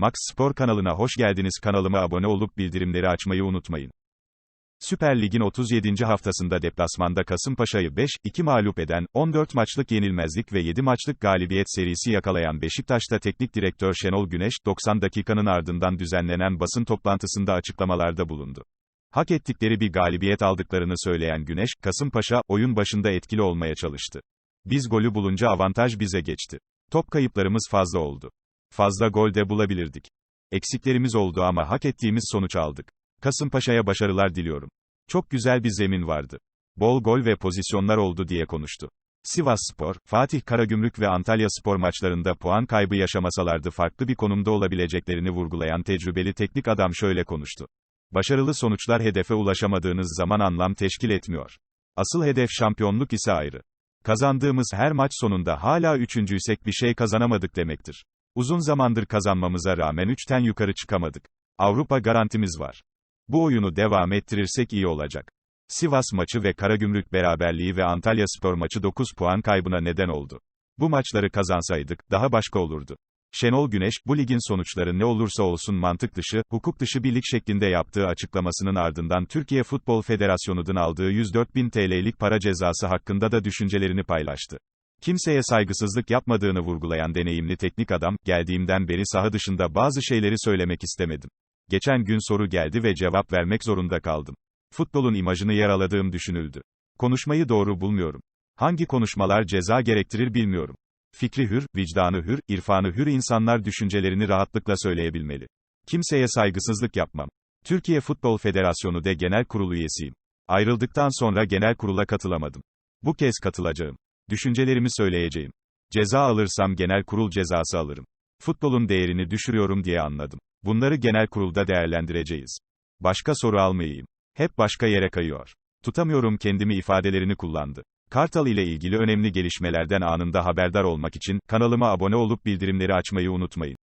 Max Spor kanalına hoş geldiniz. Kanalıma abone olup bildirimleri açmayı unutmayın. Süper Lig'in 37. haftasında deplasmanda Kasımpaşa'yı 5-2 mağlup eden, 14 maçlık yenilmezlik ve 7 maçlık galibiyet serisi yakalayan Beşiktaş'ta teknik direktör Şenol Güneş, 90 dakikanın ardından düzenlenen basın toplantısında açıklamalarda bulundu. Hak ettikleri bir galibiyet aldıklarını söyleyen Güneş, Kasımpaşa, oyun başında etkili olmaya çalıştı. Biz golü bulunca avantaj bize geçti. Top kayıplarımız fazla oldu. Fazla gol de bulabilirdik. Eksiklerimiz oldu ama hak ettiğimiz sonuç aldık. Kasımpaşa'ya başarılar diliyorum. Çok güzel bir zemin vardı. Bol gol ve pozisyonlar oldu diye konuştu. Sivas Spor, Fatih Karagümrük ve Antalya Spor maçlarında puan kaybı yaşamasalardı farklı bir konumda olabileceklerini vurgulayan tecrübeli teknik adam şöyle konuştu. Başarılı sonuçlar hedefe ulaşamadığınız zaman anlam teşkil etmiyor. Asıl hedef şampiyonluk ise ayrı. Kazandığımız her maç sonunda hala üçüncüysek bir şey kazanamadık demektir. Uzun zamandır kazanmamıza rağmen üçten yukarı çıkamadık. Avrupa garantimiz var. Bu oyunu devam ettirirsek iyi olacak. Sivas maçı ve Karagümrük beraberliği ve Antalya Spor maçı 9 puan kaybına neden oldu. Bu maçları kazansaydık, daha başka olurdu. Şenol Güneş, bu ligin sonuçları ne olursa olsun mantık dışı, hukuk dışı bir lig şeklinde yaptığı açıklamasının ardından Türkiye Futbol Federasyonu'nun aldığı 104 bin TL'lik para cezası hakkında da düşüncelerini paylaştı. Kimseye saygısızlık yapmadığını vurgulayan deneyimli teknik adam, geldiğimden beri saha dışında bazı şeyleri söylemek istemedim. Geçen gün soru geldi ve cevap vermek zorunda kaldım. Futbolun imajını yaraladığım düşünüldü. Konuşmayı doğru bulmuyorum. Hangi konuşmalar ceza gerektirir bilmiyorum. Fikri hür, vicdanı hür, irfanı hür insanlar düşüncelerini rahatlıkla söyleyebilmeli. Kimseye saygısızlık yapmam. Türkiye Futbol Federasyonu de genel kurulu üyesiyim. Ayrıldıktan sonra genel kurula katılamadım. Bu kez katılacağım. Düşüncelerimi söyleyeceğim. Ceza alırsam genel kurul cezası alırım. Futbolun değerini düşürüyorum diye anladım. Bunları genel kurulda değerlendireceğiz. Başka soru almayayım. Hep başka yere kayıyor. Tutamıyorum kendimi ifadelerini kullandı. Kartal ile ilgili önemli gelişmelerden anında haberdar olmak için kanalıma abone olup bildirimleri açmayı unutmayın.